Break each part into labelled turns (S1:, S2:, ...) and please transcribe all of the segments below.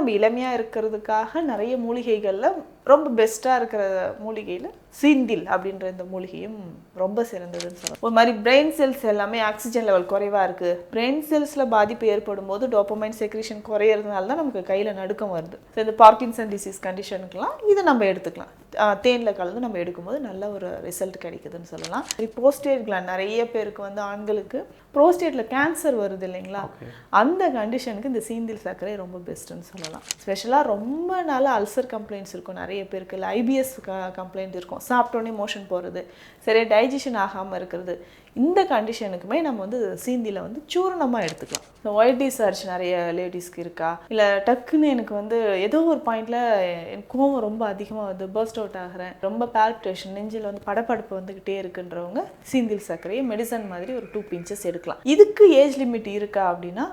S1: நம்ம இளமையாக இருக்கிறதுக்காக நிறைய மூலிகைகளில் ரொம்ப பெஸ்ட்டாக இருக்கிற மூலிகையில் சீந்தில் அப்படின்ற இந்த மூலிகையும் ரொம்ப சிறந்ததுன்னு சொல்லலாம். ஒரு மாதிரி பிரெயின் செல்ஸ் எல்லாமே ஆக்சிஜன் லெவல் குறைவாக இருக்குது பிரெயின் செல்ஸில் பாதிப்பு ஏற்படும் போது டோப்பமைன் செக்ரேஷன் குறையிறதுனால தான் நமக்கு கையில் நடுக்கம் வருது. ஸோ இந்த பார்க்கின்சன் டிசீஸ் கண்டிஷனுக்குலாம் இதை நம்ம எடுத்துக்கலாம். தேனில் கலந்து நம்ம எடுக்கும்போது நல்ல ஒரு ரிசல்ட் கிடைக்குதுன்னு சொல்லலாம். போஸ்டேட் கிளாண்ட் நிறைய பேருக்கு வந்து ஆண்களுக்கு ப்ரோஸ்டேட்டில் கேன்சர் வருது இல்லைங்களா? அந்த கண்டிஷனுக்கு இந்த சீந்தில் சர்க்கரை ரொம்ப பெஸ்ட்டுன்னு சொல்லலாம். ஸ்பெஷலாக ரொம்ப நாள் அல்சர் கம்ப்ளைண்ட்ஸ் இருக்கும். நிறைய பேருக்கு இல்லை ஐபிஎஸ் கம்ப்ளைண்ட் இருக்கும். சாப்பிட்டோன்னே மோஷன் போகிறது சரியா டைஜஷன் ஆகாமல் இருக்கிறது. இந்த கண்டிஷனுக்குமே நம்ம வந்து சீந்தியில் வந்து சூரணமாக எடுத்துக்கலாம். இந்த ஒயிட் டிசார்ஜ் நிறைய லேடிஸ்க்கு இருக்கா? இல்லை டக்குன்னு எனக்கு வந்து ஏதோ ஒரு பாயிண்டில் எனக்கு கோவம் ரொம்ப அதிகமாக வந்து பர்ஸ்ட் அவுட் ஆகிறேன். ரொம்ப பால்பிட்டேஷன் நெஞ்சில் வந்து படப்படப்பு வந்துக்கிட்டே இருக்குன்றவங்க சீந்தில் சர்க்கரையை மெடிசன் மாதிரி ஒரு டூ பிஞ்சஸ் எடுக்கலாம். இதுக்கு ஏஜ் லிமிட் இருக்கா அப்படின்னா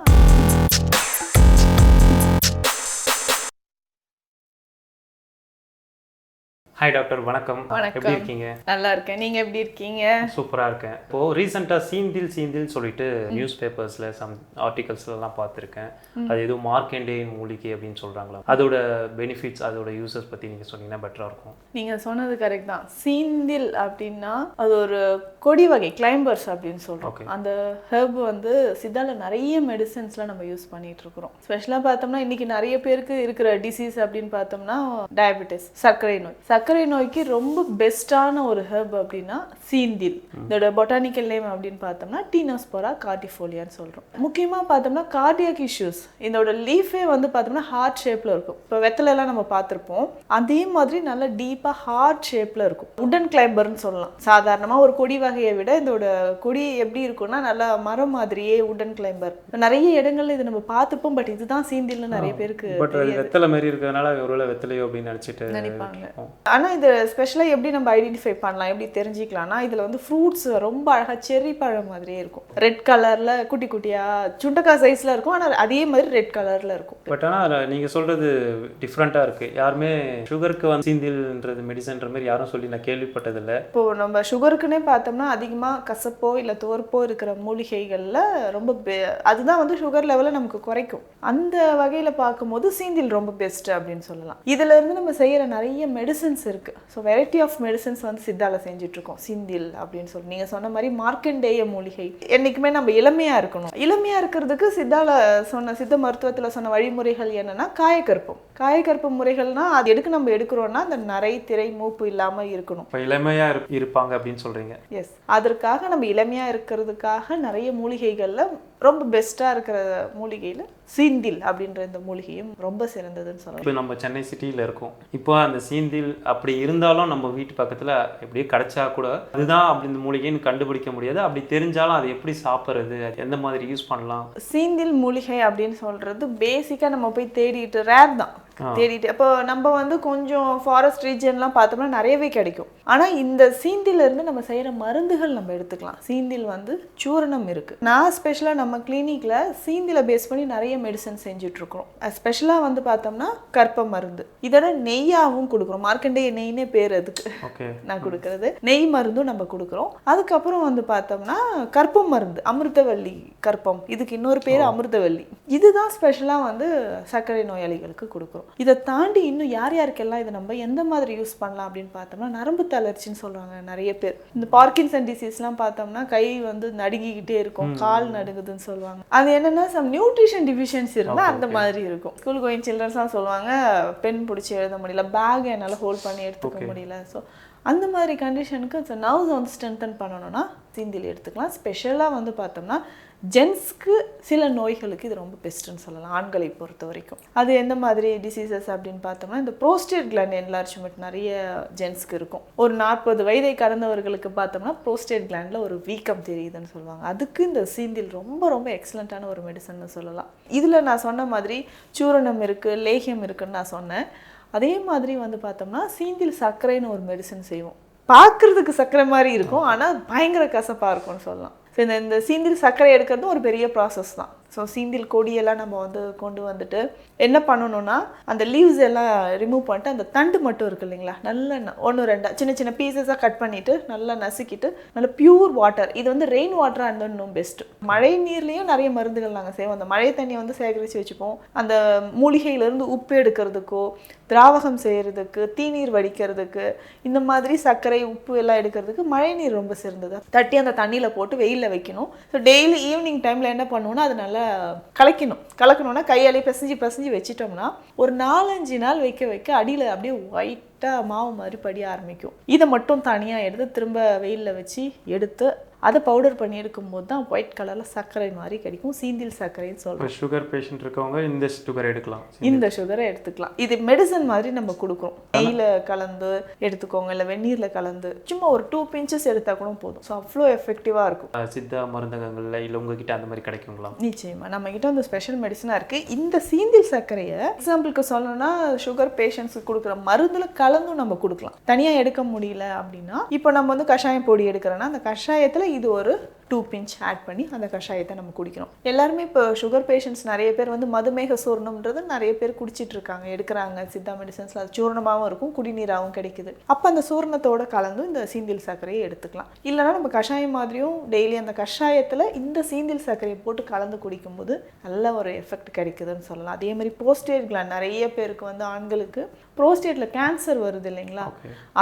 S2: ஹாய் டாக்டர் வணக்கம். எப்படி இருக்கீங்க?
S1: நல்லா இருக்கேன் நீங்கள் எப்படி இருக்கீங்க?
S2: சூப்பரா இருக்கேன். இப்போ ரீசெண்டாக சீந்தில் சீந்தில் சொல்லிட்டு நியூஸ் பேப்பர்ஸ்ல சம் ஆர்டிகல்ஸ்லாம் பார்த்துருக்கேன் அது ஏதோ மார்க்கெண்டே மூலிகை அப்படின்னு சொல்றாங்களா? அதோட பெனிஃபிட்ஸ் அதோட யூசஸ் பத்தி நீங்க சொன்னீங்கன்னா பெட்டரா இருக்கும்.
S1: நீங்கள் சொன்னது கரெக்ட் தான். சீந்தில் அப்படின்னா அது ஒரு கொடி வகை கிளைம்பர்ஸ் அப்படின்னு
S2: Okay.
S1: அந்த ஹெர்ப் வந்து சித்தால நிறைய மெடிசன்ஸ்லாம் நம்ம யூஸ் பண்ணிட்டு இருக்கிறோம் ஸ்பெஷலாக பார்த்தோம்னா இன்னைக்கு நிறைய பேருக்கு இருக்கிற டிசீஸ் அப்படின்னு பார்த்தோம்னா டயபெட்டிஸ் சர்க்கரை நோய். சர்க்கரை நோய்க்கு ரொம்ப பெஸ்ட்டான ஒரு ஹெர்ப் அப்படின்னா சீந்தில். இதோட பொட்டானிக்கல் நேம் அப்படின்னு பார்த்தோம்னா டீனோஸ்போரா கார்டிஃபோலியான்னு சொல்கிறோம் முக்கியமாக பார்த்தோம்னா கார்டியாக் இஷ்யூஸ் இதோட லீஃபே வந்து பார்த்தோம்னா ஹார்ட் ஷேப்பில் இருக்கும். இப்போ வெத்தலைலாம் நம்ம பார்த்துருப்போம். அதே மாதிரி நல்ல டீப்பாக ஹார்ட் ஷேப்பில் இருக்கும். உடன் கிளைம்பர்னு சொல்லலாம். சாதாரணமாக ஒரு கொடி வகையை விட இதோட கொடி எப்படி இருக்கும்னா நல்லா மரம் மாதிரியே உடன் கிளைம்பர் நிறைய இடங்கள்ல இது நம்ம பார்த்துப்போம் பட் இதுதான் சீந்தில்னு நிறைய பேருக்கு
S2: பட் வெத்தலை மாதிரி இருக்கிறதுனால ஒருவேளை வெத்தலையோ அப்படின்னு நினச்சிட்டு
S1: நினைப்பாங்க. ஆனா இது ஸ்பெஷலாக எப்படி நம்ம ஐடென்டிஃபை பண்ணலாம் எப்படி தெரிஞ்சுக்கலாம்னா இதுல வந்து ஃப்ரூட்ஸ் ரொம்ப அழகா செர்ரி பழம் மாதிரியே இருக்கும். ரெட் கலர்ல குட்டி குட்டியா சுண்டக்காய் சைஸ்ல இருக்கும் ஆனா அதே மாதிரி ரெட் கலர்ல இருக்கும்.
S2: பட் ஆனால் நீங்கள் சொல்கிறது டிஃப்ரெண்ட்டாக இருக்குது யாருமே சுகருக்கு வந்து சீந்தில்ன்றது மெடிசன்ற மாதிரி யாரும் சொல்லி நான் கேள்விப்பட்டதில்லை.
S1: இப்போ நம்ம சுகருக்குன்னே பார்த்தோம்னா அதிகமா கசப்போ இல்ல துவர்ப்போ இருக்கிற மூலிகைகள்ல ரொம்ப அதுதான் வந்து சுகர் லெவலை நமக்கு குறைக்கும். அந்த வகையில பார்க்கும்போது சீந்தில் ரொம்ப பெஸ்ட் அப்படின்னு சொல்லலாம். இதுல இருந்து நம்ம செய்யற நிறைய மெடிசன்ஸ் இருக்கு. ஸோ வெரைட்டி ஆஃப் மெடிசன்ஸ் வந்து சித்தால செஞ்சுட்டு இருக்கோம் சிந்தில் அப்படின்னு சொல்லி. நீங்க சொன்ன மாதிரி மார்க்கண்டேய மூலிகை. என்னைக்குமே நம்ம இளமையா இருக்கணும். இளமையா இருக்கிறதுக்கு சித்தால சொன்ன சித்த மருத்துவத்துல சொன்ன வழிமுறைகள் என்னன்னா காயக்கற்பம். காயக்கற்ப முறைகள்னா அது எதுக்கு நம்ம எடுக்கிறோம்னா அந்த நரை திரை மூப்பு இல்லாம இருக்கணும்.
S2: இப்போ இளமையாக இரு இருப்பாங்க அப்படின்னு சொல்கிறீங்க
S1: எஸ் அதற்காக நம்ம இளமையாக இருக்கிறதுக்காக நிறைய மூலிகைகளில் ரொம்ப பெஸ்ட்டாக இருக்கிற மூலிகையில் சீந்தில் அப்படின்ற இந்த மூலிகையும் ரொம்ப சிறந்ததுன்னு சொல்லலாம்.
S2: இப்போ நம்ம சென்னை சிட்டியில் இருக்கோம். இப்போ அந்த சீந்தில் அப்படி இருந்தாலும் நம்ம வீட்டு பக்கத்தில் எப்படியே கிடைச்சா கூட அதுதான் அப்படி இந்த மூலிகைன்னு கண்டுபிடிக்க முடியாது. அப்படி தெரிஞ்சாலும் அதை எப்படி சாப்பிட்றது? எந்த மாதிரி யூஸ் பண்ணலாம்?
S1: சீந்தில் மூலிகை அப்படின்னு சொல்றது பேசிக்காக நம்ம போய் தேடிட்டு ரேர் தான். தேடிட்டு அப்போ நம்ம வந்து கொஞ்சம் ஃபாரஸ்ட் ரீஜன்லாம் பார்த்தோம்னா நிறையவே கிடைக்கும். ஆனால் இந்த சீந்தில இருந்து நம்ம செய்கிற மருந்துகள் நம்ம எடுத்துக்கலாம். சீந்தில் வந்து சூரணம் இருக்கு. நான் ஸ்பெஷலாக நம்ம கிளினிக்ல சீந்தில பேஸ் பண்ணி நிறைய மெடிசன் செஞ்சுட்டு இருக்கிறோம். ஸ்பெஷலாக வந்து பார்த்தோம்னா கற்ப மருந்து. இதோட நெய்யாவும் கொடுக்குறோம். மார்க்கண்டேய நெய்னே பேர் அதுக்கு. நான் கொடுக்கறது. நெய் மருந்தும் நம்ம கொடுக்குறோம். அதுக்கப்புறம் வந்து பார்த்தோம்னா கற்பம் மருந்து. அமிர்தவல்லி கற்பம் இதுக்கு இன்னொரு பேர் அமிர்தவல்லி இதுதான் ஸ்பெஷலாக வந்து சர்க்கரை நோயாளிகளுக்கு கொடுக்குறோம். இதை தாண்டி இன்னும் யார் யாருக்கெல்லாம் இதை நம்ம எந்த மாதிரி யூஸ் பண்ணலாம் அப்படின்னு பார்த்தோம்னா நரம்பு தளர்ச்சின்னு சொல்றாங்க நிறைய பேர். இந்த பார்க்கின்சன் டிசீஸ்லாம் பார்த்தோம்னா கை வந்து நடுங்கிக்கிட்டே இருக்கும் கால் நடுங்குதுன்னு சொல்லுவாங்க. அது என்னன்னா சம் நியூட்ரிஷன் டிஃபிஷியன்சி இருந்தால் அந்த மாதிரி இருக்கும். ஸ்கூல் கோயிங் சில்ட்ரன்ஸ்லாம் சொல்லுவாங்க பென் பிடிச்சி எழுத முடியல பேக் என்னால் ஹோல்ட் பண்ணி எடுத்துக்க முடியல. ஸோ அந்த மாதிரி கண்டிஷனுக்கு நர்வ்ஸ் வந்து ஸ்ட்ரென்தன் பண்ணணும்னா சிந்தில் எடுத்துக்கலாம். ஸ்பெஷலாக வந்து பார்த்தோம்னா ஜென்ஸ்க்கு சில நோய்களுக்கு இது ரொம்ப பெஸ்ட்டுன்னு சொல்லலாம் ஆண்களை பொறுத்த வரைக்கும். அது எந்த மாதிரி டிசீசஸ் அப்படின்னு பார்த்தோம்னா இந்த ப்ரோஸ்டேட் கிளாண்ட் என்லார்ஜ்மெண்ட் நிறைய ஜென்ஸ்க்கு இருக்கும். ஒரு நாற்பது வயதை கடந்தவர்களுக்கு பார்த்தோம்னா ப்ரோஸ்டேட் கிளாண்டில் ஒரு வீக்கம் தெரியுதுன்னு சொல்லுவாங்க. அதுக்கு இந்த சீந்தில் ரொம்ப ரொம்ப எக்ஸலண்ட்டான ஒரு மெடிசன்னு சொல்லலாம். இதில் நான் சொன்ன மாதிரி சூரணம் இருக்குது லேகியம் இருக்குதுன்னு நான் சொன்னேன். அதே மாதிரி வந்து பார்த்தோம்னா சீந்தில் சர்க்கரைன்னு ஒரு மெடிசன் செய்வோம். பார்க்கறதுக்கு சர்க்கரை மாதிரி இருக்கும் ஆனால் பயங்கர கசப்பாக இருக்கும்னு சொல்லலாம். ஸோ இந்த இந்த சீந்தில் சர்க்கரை எடுக்கிறதும் ஒரு பெரிய ப்ராசஸ் தான். ஸோ சீந்தில் கொடியெல்லாம் நம்ம வந்து கொண்டு வந்துட்டு என்ன பண்ணணும்னா அந்த லீவ்ஸ் எல்லாம் ரிமூவ் பண்ணிட்டு அந்த தண்டு மட்டும் இருக்கு இல்லைங்களா? நல்ல ஒன்று ரெண்டா சின்ன சின்ன பீசஸாக கட் பண்ணிவிட்டு நல்லா நசுக்கிட்டு நல்ல பியூர் வாட்டர் இது வந்து ரெயின் வாட்டராக இருந்தால் இன்னும் பெஸ்ட்டு மழை நீர்லேயும் நிறைய மருந்துகள் நாங்கள் செய்வோம். அந்த மழை தண்ணியை வந்து சேகரித்து வச்சுப்போம். அந்த மூலிகையிலேருந்து உப்பு எடுக்கிறதுக்கோ திராவகம் செய்கிறதுக்கு தீநீர் வடிக்கிறதுக்கு இந்த மாதிரி சர்க்கரை உப்பு எல்லாம் எடுக்கிறதுக்கு மழை நீர் ரொம்ப சிறந்தது. தட்டி அந்த தண்ணியில் போட்டு வெயிலில் வைக்கணும். ஸோ டெய்லி ஈவினிங் டைமில் என்ன பண்ணுவோன்னா அது நல்லா கலக்கணும். கலக்கணும்னா கையாலே பிசைஞ்சு பிசைஞ்சு வச்சிட்டோம்னா ஒரு நாலஞ்சு நாள் வைக்க வைக்க அடியில் அப்படியே ஒயிட்டாக மாவு மாதிரி படிய ஆரம்பிக்கும். இதை மட்டும் தனியாக எடுத்து திரும்ப வெயிலில் வச்சு எடுத்து அதை பவுடர் பண்ணி எடுக்கும்போது தான் ஒயிட் கலரில் சர்க்கரை மாதிரி கிடைக்கும். சீந்தில் சர்க்கரைன்னு சொல்கிறோம்
S2: சுகர் பேஷண்ட் இருக்கவங்க இந்த சுகர் எடுக்கலாம்.
S1: இந்த சுகரை எடுத்துக்கலாம். இது மெடிசன் மாதிரி நம்ம கொடுக்குறோம். நெய்யில் கலந்து எடுத்துக்கோங்க இல்லை வெந்நீரில் கலந்து. சும்மா ஒரு டூ பிஞ்சஸ் எடுத்தா கூட போதும். ஸோ அவ்வளோ எஃபெக்டிவாக இருக்கும்.
S2: சித்தா மருந்தகங்கள்ல இல்லை உங்ககிட்ட அந்த மாதிரி கிடைக்குங்களா?
S1: நிச்சயமா. நம்ம கிட்ட வந்து ஸ்பெஷல் மெடிசனாக இருக்கு. இந்த சீந்தில் சர்க்கரையை எக்ஸாம்பிளுக்கு சொல்லணும்னா சுகர் பேஷண்ட்ஸுக்கு கொடுக்குற மருந்துல கலந்தும் நம்ம கொடுக்கலாம். தனியாக எடுக்க முடியல அப்படின்னா இப்போ நம்ம வந்து கஷாயம் பொடி எடுக்கிறோன்னா அந்த கஷாயத்தில் இது ஒரு டூ பிஞ்ச் ஆட் பண்ணி அந்த கஷாயத்தை நம்ம குடிக்கிறோம் எல்லாருமே இப்போ சுகர் பேஷண்ட்ஸ் நிறைய பேர் வந்து மதுமேக சூர்ணம்ன்றது நிறைய பேர் குடிச்சிட்டு இருக்காங்க எடுக்கிறாங்க. சித்தா மெடிசன்ஸ்ல அது சூர்ணமாகவும் இருக்கும் குடிநீராகவும் கிடைக்குது. அப்போ அந்த சூர்ணத்தோட கலந்து இந்த சீந்தில் சர்க்கரையை எடுத்துக்கலாம். இல்லைன்னா நம்ம கஷாயம் மாதிரியும் டெய்லி அந்த கஷாயத்தில் இந்த சீந்தில் சர்க்கரையை போட்டு கலந்து குடிக்கும்போது நல்ல ஒரு எஃபெக்ட் கிடைக்குதுன்னு சொல்லலாம். அதே மாதிரி போஸ்டேட் gland நிறைய பேருக்கு வந்து ஆண்களுக்கு ப்ரோஸ்டேட்டில் கேன்சர் வருது இல்லைங்களா?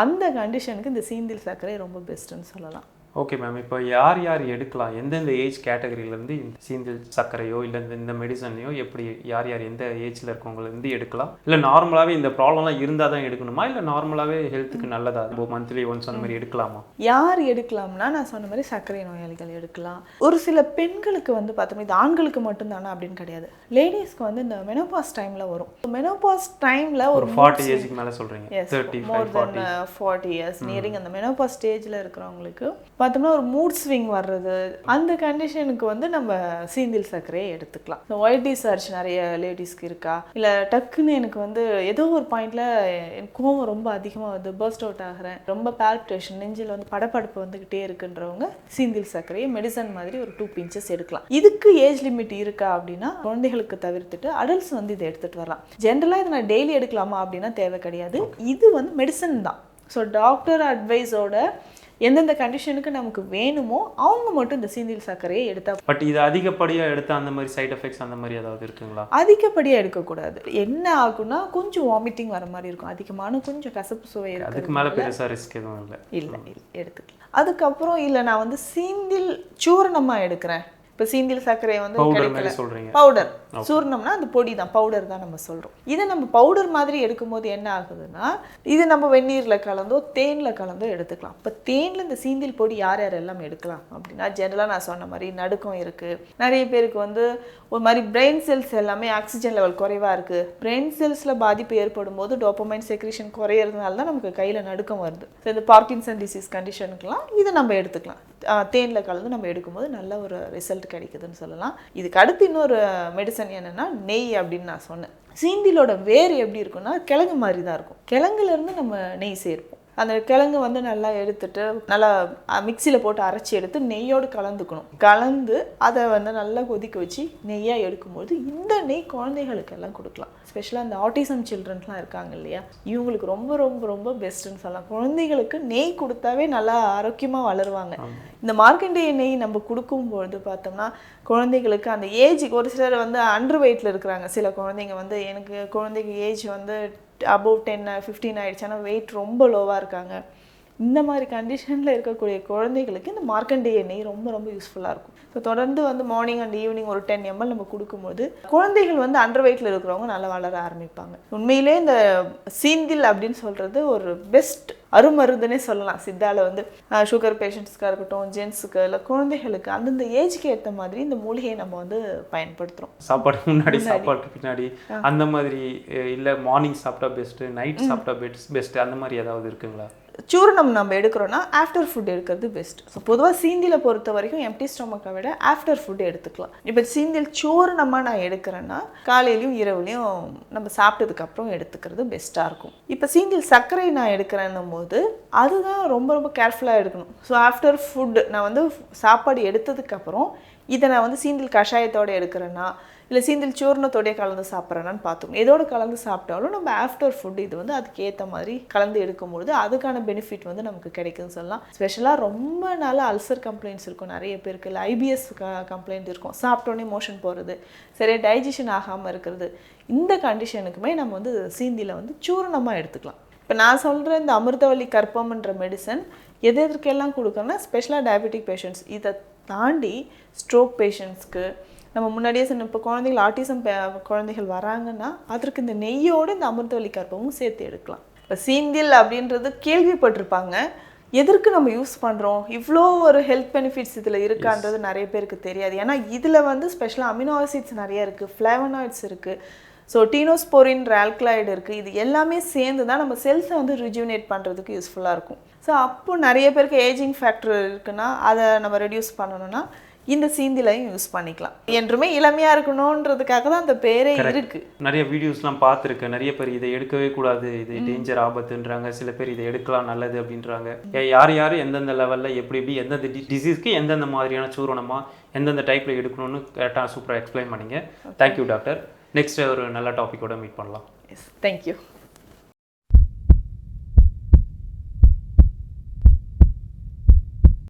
S1: அந்த கண்டிஷனுக்கு இந்த சீந்தில் சர்க்கரை ரொம்ப பெஸ்ட்டுன்னு சொல்லலாம்.
S2: ஓகே மேம் இப்போ யார் யார் எடுக்கலாம்? எந்தெந்த ஏஜ் கேட்டகரியிலேருந்து இந்த சீந்தில் சர்க்கரையோ இல்லை இந்த மெடிசனையோ எப்படி யார் யார் எந்த ஏஜில் இருக்கவங்கலேருந்து எடுக்கலாம்? இல்லை நார்மலாகவே இந்த ப்ராப்ளம்லாம் இருந்தால் தான் எடுக்கணுமா? இல்லை நார்மலாகவே ஹெல்த்துக்கு நல்லதா? இப்போ மந்த்லி ஒன்ஸ் அந்த மாதிரி எடுக்கலாமா?
S1: யார் எடுக்கலாம்னா நான் சொன்ன மாதிரி சர்க்கரை நோயாளிகள் எடுக்கலாம். ஒரு சில பெண்களுக்கு வந்து பார்த்தோம்னா இது ஆண்களுக்கு மட்டும்தானா அப்படின்னு கிடையாது. லேடிஸ்க்கு வந்து இந்த மெனோபாஸ் டைமில் வரும். மெனோபாஸ் டைமில்
S2: ஒரு ஃபார்ட்டி ஏஜுக்கு மேலே சொல்கிறீங்க
S1: more than forty years nearing அந்த மெனோபாஸ் ஸ்டேஜில் இருக்கிறவங்களுக்கு. பார்த்தோம்னா ஒரு மூட் ஸ்விங் வர்றது. அந்த கண்டிஷனுக்கு வந்து நம்ம சீந்தில் சர்க்கரையை எடுத்துக்கலாம். இந்த ஒயிட் டிசார்ஜ் நிறைய லேடிஸ்க்கு இருக்கா? இல்லை டக்குன்னு எனக்கு வந்து ஏதோ ஒரு பாயிண்ட்ல எனக்கு கோவம் ரொம்ப அதிகமாக வந்து பர்ஸ்ட் அவுட் ஆகிறேன். ரொம்ப பேல்பிட்டேஷன் நெஞ்சில் வந்து படப்படப்பு வந்துக்கிட்டே இருக்குன்றவங்க சீந்தில் சர்க்கரையை மெடிசன் மாதிரி ஒரு டூ பிஞ்சஸ் எடுக்கலாம். இதுக்கு ஏஜ் லிமிட் இருக்கா அப்படின்னா குழந்தைகளுக்கு தவிர்த்துட்டு அடல்ட்ஸ் வந்து இதை எடுத்துகிட்டு வரலாம். ஜென்ரலாக இதை நான் டெய்லி எடுக்கலாமா அப்படின்னா தேவை கிடையாது. இது வந்து மெடிசன் தான். ஸோ டாக்டர் அட்வைஸோட எந்தெந்த கண்டிஷனுக்கு நமக்கு வேணுமோ அவங்க மட்டும் இந்த சீந்தில் சர்க்கரையை எடுத்தா
S2: பட் இது அதிகப்படியாக எடுத்து அந்த மாதிரி சைடு எஃபெக்ட்ஸ் அந்த மாதிரி ஏதாவது இருக்குங்களா?
S1: அதிகப்படியாக எடுக்கக்கூடாது. என்ன ஆகும்னா கொஞ்சம் வாமிட்டிங் வர மாதிரி இருக்கும். அதிகமான கொஞ்சம் கசப்பு சுவை
S2: அதுக்கு மேலே பெருசாக ரிஸ்க் எதுவும் இல்லை.
S1: இல்லை இல்லை எடுத்துக்கலாம். அதுக்கப்புறம் இல்லை நான் வந்து சீந்தில் சூரணமாக எடுக்கிறேன். இப்போ சீந்தில் சர்க்கரையை வந்து கிடைக்கல பவுடர் சூர்ணம்னா அந்த பொடி தான் பவுடர் தான் நம்ம சொல்கிறோம் இதை நம்ம பவுடர் மாதிரி எடுக்கும்போது என்ன ஆகுதுன்னா இது நம்ம வெந்நீரில் கலந்தோ தேனில் கலந்தோ எடுத்துக்கலாம். இப்போ தேனில் இந்த சீந்தில் பொடி யார் யார் எல்லாம் எடுக்கலாம் அப்படின்னா ஜென்ரலாக நான் சொன்ன மாதிரி நடுக்கம் இருக்குது நிறைய பேருக்கு வந்து ஒரு மாதிரி பிரெயின் செல்ஸ் எல்லாமே ஆக்சிஜன் லெவல் குறைவாக இருக்குது பிரெயின் செல்ஸில் பாதிப்பு ஏற்படும் போது டோப்பமைன் செக்ரேஷன் குறையிறதுனால தான் நமக்கு கையில் நடுக்கம் வருது. ஸோ இந்த பார்க்கின்சன் டிசீஸ் கண்டிஷனுக்குலாம் இதை நம்ம எடுத்துக்கலாம். தேனில் கலந்து நம்ம எடுக்கும்போது நல்ல ஒரு ரிசல்ட் கிடைக்குதுன்னு சொல்லலாம். இதுக்கு அடுத்து இன்னொரு மெடிசன் என்னன்னா நெய் அப்படின்னு நான் சொன்னேன். சீந்திலோட வேர் எப்படி இருக்கும்னா கிழங்கு மாதிரி தான் இருக்கும். கிழங்குல இருந்து நம்ம நெய் சேர்ப்போம். அந்த கிழங்கு வந்து நல்லா எடுத்துட்டு நல்லா மிக்சியில் போட்டு அரைச்சி எடுத்து நெய்யோடு கலந்துக்கணும். கலந்து அதை வந்து நல்லா கொதிக்க வச்சு நெய்யாக எடுக்கும்போது இந்த நெய் குழந்தைகளுக்கெல்லாம் கொடுக்கலாம். ஸ்பெஷலாக அந்த ஆட்டிசம் சில்ட்ரன்ஸ்லாம் இருக்காங்க இல்லையா? இவங்களுக்கு ரொம்ப ரொம்ப ரொம்ப பெஸ்ட்டுன்னு சொல்லலாம். குழந்தைகளுக்கு நெய் கொடுத்தாவே நல்லா ஆரோக்கியமாக வளருவாங்க. இந்த மார்க்கண்டேய நெய் நம்ம கொடுக்கும்பொழுது பார்த்தோம்னா குழந்தைகளுக்கு அந்த ஏஜுக்கு ஒரு சிலர் வந்து அண்டர் வெயிட்டில் இருக்கிறாங்க. சில குழந்தைங்க வந்து எனக்கு குழந்தைக்கு ஏஜ் வந்து அபவ் டென் ஃபிஃப்டீன் ஆயிடுச்சு. ஆனால் வெயிட் ரொம்ப லோவாக இருக்காங்க. இந்த மாதிரி கண்டிஷனில் இருக்கக்கூடிய குழந்தைகளுக்கு இந்த மார்க்கண்டேய நெய் ரொம்ப ரொம்ப யூஸ்ஃபுல்லாக இருக்கும். ஸோ தொடர்ந்து வந்து மார்னிங் அண்ட் ஈவினிங் ஒரு டென் எம்எல் நம்ம கொடுக்கும்போது குழந்தைகள் வந்து அண்டர் வெயிட்டில் இருக்கிறவங்க நல்லா வளர ஆரம்பிப்பாங்க. உண்மையிலே இந்த சீந்தில் அப்படின்னு சொல்கிறது ஒரு பெஸ்ட் அருமருந்துனே சொல்லலாம். சித்தால வந்து சுகர் பேஷண்ட்ஸ்க்காக இருக்கட்டும் ஜென்ஸுக்கு இல்லை குழந்தைகளுக்கு அந்தந்த ஏஜ்க்கு ஏற்ற மாதிரி இந்த மூலிகையை நம்ம வந்து பயன்படுத்துகிறோம்
S2: சாப்பாடு முன்னாடி சாப்பாட்டுக்கு பின்னாடி அந்த மாதிரி இல்ல மார்னிங் சாப்பிட்டா பெஸ்ட் நைட் சாப்பிட்டா பெஸ்ட் பெஸ்ட் அந்த மாதிரி ஏதாவது இருக்குங்களா?
S1: சூரணம் நம்ம எடுக்கிறோன்னா ஆஃப்டர் ஃபுட் எடுக்கிறது பெஸ்ட் ஸோ பொதுவாக சீந்தியில் பொறுத்த வரைக்கும் எம்டி ஸ்டொமக்கை விட ஆஃப்டர் ஃபுட் எடுத்துக்கலாம். இப்போ சீந்தில் சூரணமாக நான் எடுக்கிறேன்னா காலையிலையும் இரவுலையும் நம்ம சாப்பிட்டதுக்கப்புறம் எடுத்துக்கிறது பெஸ்ட்டாக இருக்கும். இப்போ சீந்தில் சர்க்கரை நான் எடுக்கிறேன்னும் போது அதுதான் ரொம்ப ரொம்ப கேர்ஃபுல்லாக எடுக்கணும். ஸோ ஆஃப்டர் ஃபுட் நான் வந்து சாப்பாடு எடுத்ததுக்கப்புறம் இதை நான் வந்து சீந்தில் கஷாயத்தோட எடுக்கிறேன்னா இல்லை சீந்தில் சூர்ணத்தோடய கலந்து சாப்பிட்றேன்னு பார்த்தோம். எதோடு கலந்து சாப்பிட்டாலும் நம்ம ஆஃப்டர் ஃபுட் இது வந்து அதுக்கு ஏற்ற மாதிரி கலந்து எடுக்கும்பொழுது அதுக்கான பெனிஃபிட் வந்து நமக்கு கிடைக்குதுன்னு சொல்லலாம். ஸ்பெஷலாக ரொம்ப நாள் அல்சர் கம்ப்ளைண்ட்ஸ் இருக்கும். நிறைய பேருக்கு இல்லை ஐபிஎஸ் கம்ப்ளைண்ட் இருக்கும். சாப்பிட்டோன்னே மோஷன் போகிறது சரியாக டைஜஷன் ஆகாமல் இருக்கிறது. இந்த கண்டிஷனுக்குமே நம்ம வந்து சீந்தியில் வந்து சூரணமாக எடுத்துக்கலாம். இப்போ நான் சொல்கிற இந்த அமிர்தவல்லி கற்பம்ன்ற மெடிசன் எது எதற்கெல்லாம் கொடுக்கணும்னா ஸ்பெஷலாக டயபெட்டிக் பேஷண்ட்ஸ் இதை தாண்டி ஸ்ட்ரோக் பேஷண்ட்ஸ்க்கு நம்ம முன்னாடியே சொன்ன இப்போ குழந்தைகள் ஆட்டிசம் குழந்தைகள் வராங்கன்னா அதற்கு இந்த நெய்யோடு இந்த அமிர்தவல்லி கற்பமும் சேர்த்து எடுக்கலாம். இப்போ சீந்தில் அப்படின்றது கேள்விப்பட்டிருப்பாங்க. எதற்கு நம்ம யூஸ் பண்ணுறோம் இவ்வளோ ஒரு ஹெல்த் பெனிஃபிட்ஸ் இதில் இருக்கான்றது நிறைய பேருக்கு தெரியாது. ஏன்னா இதில் வந்து ஸ்பெஷலாக அமினோ ஆசிட்ஸ் நிறைய இருக்குது ஃப்ளேவனாய்ட்ஸ் இருக்குது ஸோ டீனோஸ்போரின்ற ஆல்கலாய்டு இருக்குது இது எல்லாமே சேர்ந்து தான் நம்ம செல்ஸை வந்து ரிஜுவினேட் பண்ணுறதுக்கு யூஸ்ஃபுல்லாக இருக்கும். ஸோ அப்போ நிறைய பேருக்கு ஏஜிங் ஃபேக்டர் இருக்குன்னா அதை நம்ம ரெடியூஸ் பண்ணணும்னா இந்த சீந்திலையும் யூஸ் பண்ணிக்கலாம். என்றுமே இளமையாக இருக்கணுன்றதுக்காக தான் அந்த பேரே இருக்கு.
S2: நிறைய வீடியோஸ்லாம் பார்த்துருக்கேன். நிறைய பேர் இதை எடுக்கவே கூடாது. இது டேஞ்சர் ஆபத்துன்றாங்க. சில பேர் இதை எடுக்கலாம் நல்லது அப்படின்றாங்க. யார் யார் எந்தெந்த லெவலில் எப்படி எப்படி எந்தெந்த டிசீஸ்க்கு எந்தெந்த மாதிரியான சூரணமா எந்தெந்த டைப்பில் எடுக்கணும்னு கரெக்டாக சூப்பராக எக்ஸ்பிளைன் பண்ணீங்க. தேங்க்யூ டாக்டர் நெக்ஸ்ட் ஒரு நல்ல டாப்பிக்கோட மீட் பண்ணலாம்.
S1: Yes thank you